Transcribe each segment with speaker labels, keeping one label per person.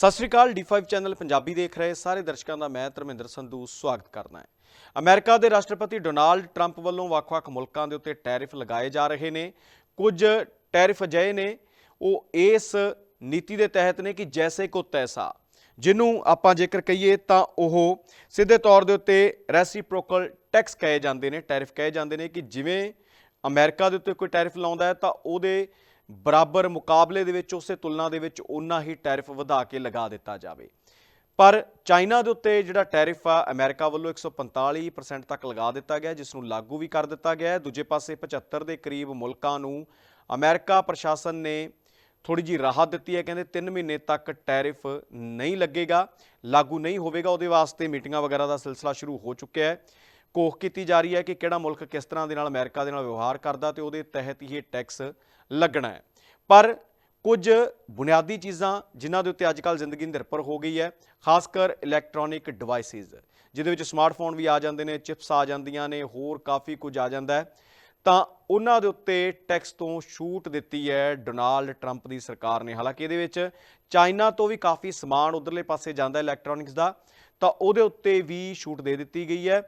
Speaker 1: ਸਤਿ ਸ਼੍ਰੀ ਅਕਾਲ D5 channel Punjabi ਦੇਖ ਰਹੇ ਸਾਰੇ ਦਰਸ਼ਕਾਂ ਦਾ ਮੈਂ ਧਰਮਿੰਦਰ ਸੰਧੂ ਸਵਾਗਤ ਕਰਦਾ ਹਾਂ। ਅਮਰੀਕਾ ਦੇ ਰਾਸ਼ਟਰਪਤੀ ਡੋਨਾਲਡ ਟਰੰਪ ਵੱਲੋਂ ਵੱਖ-ਵੱਖ ਮੁਲਕਾਂ ਦੇ ਉੱਤੇ ਟੈਰਿਫ ਲਗਾਏ ਜਾ ਰਹੇ ਨੇ। ਕੁਝ ਟੈਰਿਫ ਅਜਿਹੇ ਨੇ, ਉਹ ਇਸ ਨੀਤੀ ਦੇ ਤਹਿਤ ਨੇ ਕਿ ਜੈਸੇ ਕੋ ਤੈਸਾ। ਜਿਹਨੂੰ ਆਪਾਂ ਜੇਕਰ ਕਹੀਏ ਤਾਂ ਉਹ ਸਿੱਧੇ ਤੌਰ ਦੇ ਉੱਤੇ ਰੈਸੀਪ੍ਰੋਕਲ ਟੈਕਸ ਕਹੇ ਜਾਂਦੇ ਨੇ, ਟੈਰਿਫ ਕਹੇ ਜਾਂਦੇ ਨੇ ਕਿ ਜਿਵੇਂ ਅਮਰੀਕਾ ਦੇ ਉੱਤੇ ਕੋਈ ਟੈਰਿਫ ਲਾਉਂਦਾ ਹੈ ਤਾਂ ਉਹਦੇ ਬਰਾਬਰ ਮੁਕਾਬਲੇ ਦੇ ਵਿੱਚ, ਉਸੇ ਤੁਲਨਾ ਦੇ ਵਿੱਚ ਉਨਾ ਹੀ ਟੈਰਿਫ ਵਧਾ ਕੇ ਲਗਾ ਦਿੱਤਾ ਜਾਵੇ। ਪਰ ਚਾਈਨਾ ਦੇ ਉੱਤੇ ਜਿਹੜਾ ਟੈਰਿਫ ਆ, ਅਮਰੀਕਾ ਵੱਲੋਂ 145% ਤੱਕ ਲਗਾ ਦਿੱਤਾ ਗਿਆ, ਜਿਸ ਨੂੰ ਲਾਗੂ ਵੀ ਕਰ ਦਿੱਤਾ ਗਿਆ ਹੈ। ਦੂਜੇ ਪਾਸੇ 75 ਦੇ ਕਰੀਬ ਮੁਲਕਾਂ ਨੂੰ ਅਮਰੀਕਾ ਪ੍ਰਸ਼ਾਸਨ ਨੇ ਥੋੜੀ ਜੀ ਰਾਹਤ ਦਿੱਤੀ ਹੈ। ਕਹਿੰਦੇ 3 ਮਹੀਨੇ ਤੱਕ ਟੈਰਿਫ ਨਹੀਂ ਲੱਗੇਗਾ, ਲਾਗੂ ਨਹੀਂ ਹੋਵੇਗਾ। ਉਹਦੇ ਵਾਸਤੇ ਮੀਟਿੰਗਾਂ ਵਗੈਰਾ ਦਾ ਸਿਲਸਿਲਾ ਸ਼ੁਰੂ ਹੋ ਚੁੱਕਿਆ ਹੈ। ਕੋਖ ਕੀਤੀ ਜਾ ਰਹੀ ਹੈ ਕਿ ਕਿਹੜਾ ਮੁਲਕ ਕਿਸ ਤਰ੍ਹਾਂ ਦੇ ਨਾਲ ਅਮਰੀਕਾ ਦੇ ਨਾਲ ਵਿਵਹਾਰ ਕਰਦਾ ਤੇ ਉਹਦੇ ਤਹਿਤ ਹੀ ਇਹ ਟੈਕਸ ਲੱਗਣਾ ਹੈ। ਪਰ ਕੁਝ ਬੁਨਿਆਦੀ ਚੀਜ਼ਾਂ ਜਿਨ੍ਹਾਂ ਦੇ ਉੱਤੇ ਅੱਜਕੱਲ ਜ਼ਿੰਦਗੀ ਨਿਰਭਰ ਹੋ ਗਈ ਹੈ ਖਾਸ ਕਰ ਇਲੈਕਟ੍ਰੋਨਿਕ ਡਿਵਾਈਸਿਸ ਜਿਹਦੇ ਵਿੱਚ ਸਮਾਰਟਫੋਨ ਵੀ ਆ ਜਾਂਦੇ ਨੇ ਚਿਪਸ ਆ ਜਾਂਦੀਆਂ ਨੇ, ਹੋਰ ਕਾਫੀ ਕੁਝ ਆ ਜਾਂਦਾ ਹੈ। ਤਾਂ ਉਹਨਾਂ ਦੇ ਉੱਤੇ ਟੈਕਸ ਤੋਂ ਛੂਟ ਦਿੱਤੀ ਹੈ ਡੋਨਾਲਡ ਟਰੰਪ ਦੀ ਸਰਕਾਰ ਨੇ। ਹਾਲਾਂਕਿ ਇਹਦੇ ਵਿੱਚ ਚਾਈਨਾ ਤੋਂ ਵੀ ਕਾਫੀ ਸਮਾਨ ਉਧਰਲੇ ਪਾਸੇ ਜਾਂਦਾ ਇਲੈਕਟ੍ਰੋਨਿਕਸ ਦਾ, ਤਾਂ ਉਹਦੇ ਉੱਤੇ ਵੀ ਛੂਟ ਦੇ ਦਿੱਤੀ ਗਈ ਹੈ।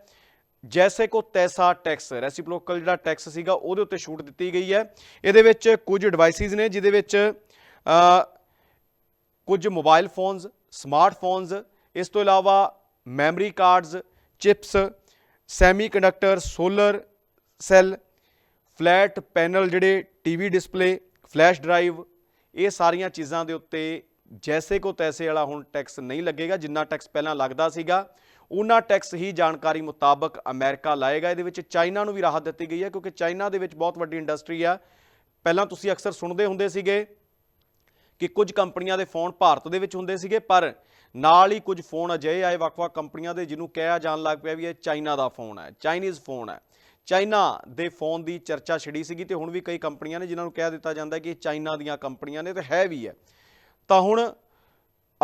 Speaker 1: ਜੈਸੇ ਕੋ ਤੈਸਾ ਟੈਕਸ ਰੈਸਿਪ੍ਰੋਕਲ ਜਿਹੜਾ ਟੈਕਸ ਸੀਗਾ ਉਹਦੇ ਉੱਤੇ ਛੂਟ ਦਿੱਤੀ ਗਈ ਹੈ। ਇਹਦੇ ਵਿੱਚ ਕੁਝ ਡਿਵਾਈਸਿਸ ਨੇ ਜਿਹਦੇ ਵਿੱਚ ਅ, ਕੁਝ ਮੋਬਾਈਲ ਫੋਨਸ ਸਮਾਰਟਫੋਨਸ ਇਸ ਤੋਂ ਇਲਾਵਾ memory cards chips semiconductor solar cell flat panel ਜਿਹੜੇ ਟੀਵੀ ਡਿਸਪਲੇ ਫਲੈਸ਼ ਡਰਾਈਵ ਇਹ ਸਾਰੀਆਂ ਚੀਜ਼ਾਂ ਦੇ ਉੱਤੇ ਜੈਸੇ ਕੋ ਤੈਸੇ ਵਾਲਾ ਹੁਣ ਟੈਕਸ ਨਹੀਂ ਲੱਗੇਗਾ ਜਿੰਨਾ ਟੈਕਸ ਪਹਿਲਾਂ ਲੱਗਦਾ ਸੀਗਾ। ਉਹਨਾਂ ਟੈਕਸ ਹੀ ਜਾਣਕਾਰੀ ਮੁਤਾਬਕ ਅਮਰੀਕਾ ਲਾਏਗਾ ਇਹਦੇ ਵਿੱਚ ਚਾਈਨਾ ਨੂੰ ਵੀ ਰਾਹਤ ਦਿੱਤੀ ਗਈ ਹੈ, ਕਿਉਂਕਿ ਚਾਈਨਾ ਦੇ ਵਿੱਚ ਬਹੁਤ ਵੱਡੀ ਇੰਡਸਟਰੀ ਆ ਪਹਿਲਾਂ ਤੁਸੀਂ ਅਕਸਰ ਸੁਣਦੇ ਹੁੰਦੇ ਸੀਗੇ ਕਿ ਕੁਝ ਕੰਪਨੀਆਂ ਦੇ ਫੋਨ ਭਾਰਤ ਦੇ ਵਿੱਚ ਹੁੰਦੇ ਸੀਗੇ, ਪਰ ਨਾਲ ਹੀ ਕੁਝ ਫੋਨ ਅਜਿਹੇ ਆਏ ਵੱਖ-ਵੱਖ ਕੰਪਨੀਆਂ ਦੇ ਜਿਹਨੂੰ ਕਿਹਾ ਜਾਣ ਲੱਗ ਪਿਆ ਵੀ ਇਹ ਚਾਈਨਾ ਦਾ ਫੋਨ ਹੈ, ਚਾਈਨੀਜ਼ ਫੋਨ ਹੈ। ਚਾਈਨਾ ਦੇ ਫੋਨ ਦੀ ਚਰਚਾ ਛਿੜੀ ਸੀਗੀ ਤੇ ਹੁਣ ਵੀ ਕਈ ਕੰਪਨੀਆਂ ਨੇ ਜਿਨ੍ਹਾਂ ਨੂੰ ਕਹਿ ਦਿੱਤਾ ਜਾਂਦਾ ਕਿ ਇਹ ਚਾਈਨਾ ਦੀਆਂ ਕੰਪਨੀਆਂ ਨੇ ਤੇ ਹੈ ਵੀ ਹੈ। ਤਾਂ ਹੁਣ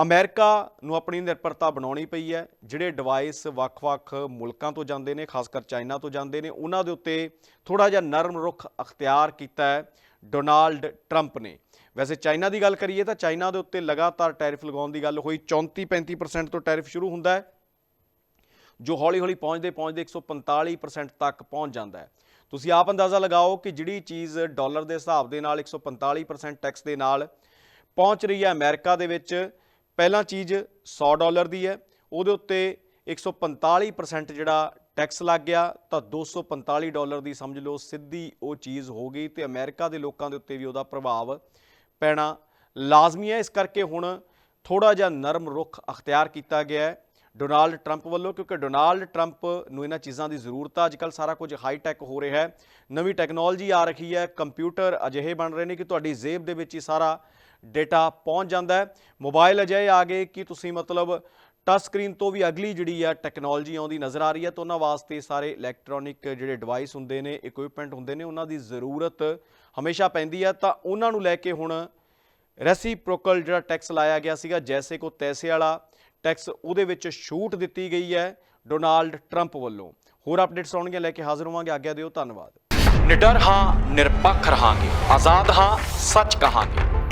Speaker 1: ਅਮਰੀਕਾ ਨੂੰ ਆਪਣੀ ਨਿਰਭਰਤਾ ਬਣਾਉਣੀ ਪਈ ਹੈ। ਜਿਹੜੇ ਡਿਵਾਈਸ ਵੱਖ-ਵੱਖ ਮੁਲਕਾਂ ਤੋਂ ਜਾਂਦੇ ਨੇ ਖਾਸ ਕਰ ਚਾਈਨਾ ਤੋਂ ਜਾਂਦੇ ਨੇ, ਉਹਨਾਂ ਦੇ ਉੱਤੇ ਥੋੜਾ ਜਿਹਾ ਨਰਮ ਰੁਖ ਅਖਤਿਆਰ ਕੀਤਾ ਹੈ ਡੋਨਾਲਡ ਟਰੰਪ ਨੇ। ਵੈਸੇ ਚਾਈਨਾ ਦੀ ਗੱਲ ਕਰੀਏ ਤਾਂ ਚਾਈਨਾ ਦੇ ਉੱਤੇ ਲਗਾਤਾਰ ਟੈਰਿਫ ਲਗਾਉਣ ਦੀ ਗੱਲ ਹੋਈ। 34-35% ਤੋਂ ਟੈਰਿਫ ਸ਼ੁਰੂ ਹੁੰਦਾ ਹੈ, ਜੋ ਹੌਲੀ-ਹੌਲੀ ਪਹੁੰਚਦੇ ਪਹੁੰਚਦੇ 145% ਤੱਕ ਪਹੁੰਚ ਜਾਂਦਾ ਹੈ। ਤੁਸੀਂ ਆਪ ਅੰਦਾਜ਼ਾ ਲਗਾਓ ਕਿ ਜਿਹੜੀ ਚੀਜ਼ ਡਾਲਰ ਦੇ ਹਿਸਾਬ ਦੇ ਨਾਲ 145% ਟੈਕਸ ਦੇ ਨਾਲ ਪਹੁੰਚ ਰਹੀ ਹੈ ਅਮਰੀਕਾ ਦੇ ਵਿੱਚ ਪਹਿਲਾਂ ਚੀਜ਼ 100 ਡਾਲਰ ਦੀ ਹੈ, ਉਹਦੇ ਉੱਤੇ 145% ਜਿਹੜਾ ਟੈਕਸ ਲੱਗ ਗਿਆ, ਤਾਂ 245 ਡਾਲਰ ਦੀ ਸਮਝ ਲਓ, ਸਿੱਧੀ ਉਹ ਚੀਜ਼ ਹੋ ਗਈ ਤੇ ਅਮਰੀਕਾ ਦੇ ਲੋਕਾਂ ਦੇ ਉੱਤੇ ਵੀ ਉਹਦਾ ਪ੍ਰਭਾਵ ਪੈਣਾ ਲਾਜ਼ਮੀ ਹੈ। ਇਸ ਕਰਕੇ ਹੁਣ ਥੋੜਾ ਜਿਹਾ ਨਰਮ ਰੁਖ ਅਖਤਿਆਰ ਕੀਤਾ ਗਿਆ ਹੈ ਡੋਨਾਲਡ ਟਰੰਪ ਵੱਲੋਂ, ਕਿਉਂਕਿ ਡੋਨਾਲਡ ਟਰੰਪ ਨੂੰ ਇਹਨਾਂ ਚੀਜ਼ਾਂ ਦੀ ਜ਼ਰੂਰਤ ਆ। ਅੱਜਕੱਲ ਸਾਰਾ ਕੁਝ ਹਾਈ ਟੈਕ ਹੋ ਰਿਹਾ ਹੈ, ਨਵੀਂ ਟੈਕਨੋਲੋਜੀ ਆ ਰਹੀ ਹੈ ਕੰਪਿਊਟਰ ਅਜਿਹੇ ਬਣ ਰਹੇ ਨੇ ਕਿ ਤੁਹਾਡੀ ਜੇਬ ਦੇ ਵਿੱਚ ਹੀ ਸਾਰਾ ਡਾਟਾ ਪਹੁੰਚ ਜਾਂਦਾ ਹੈ। ਮੋਬਾਈਲ ਅਜਿਹੇ ਆ ਗਏ ਕਿ ਤੁਸੀਂ ਮਤਲਬ ਟੱਚ ਸਕਰੀਨ ਤੋਂ ਵੀ ਅਗਲੀ ਜਿਹੜੀ ਆ ਟੈਕਨੋਲੋਜੀ ਆਉਂਦੀ ਨਜ਼ਰ ਆ ਰਹੀ ਹੈ ਤਾਂ ਉਹਨਾਂ ਵਾਸਤੇ ਸਾਰੇ ਇਲੈਕਟ੍ਰੋਨਿਕ ਜਿਹੜੇ ਡਿਵਾਈਸ ਹੁੰਦੇ ਨੇ ਇਕਵਿਪਮੈਂਟ ਹੁੰਦੇ ਨੇ, ਉਹਨਾਂ ਦੀ ਜ਼ਰੂਰਤ ਹਮੇਸ਼ਾ ਪੈਂਦੀ ਹੈ ਤਾਂ ਉਹਨਾਂ ਨੂੰ ਲੈ ਕੇ ਹੁਣ ਰੈਸੀਪ੍ਰੋਕਲ ਜਿਹੜਾ ਟੈਕਸ ਲਾਇਆ ਗਿਆ ਸੀਗਾ ਜੈਸੇ ਕੋ ਤੈਸੇ ਵਾਲਾ ਟੈਕਸ ਉਹਦੇ ਵਿੱਚ ਛੂਟ ਦਿੱਤੀ ਗਈ ਹੈ ਡੋਨਾਲਡ ਟਰੰਪ ਵੱਲੋਂ। ਹੋਰ ਅਪਡੇਟਸ ਆਉਣਗੀਆਂ, ਲੈ ਕੇ ਹਾਜ਼ਰ ਹੋਵਾਂਗੇ। ਆਗਿਆ ਦਿਓ, ਧੰਨਵਾਦ।
Speaker 2: ਨਿਡਰ ਹਾਂ, ਨਿਰਪੱਖ ਰਹਾਂਗੇ। ਆਜ਼ਾਦ ਹਾਂ, ਸੱਚ ਕਹਾਂਗੇ।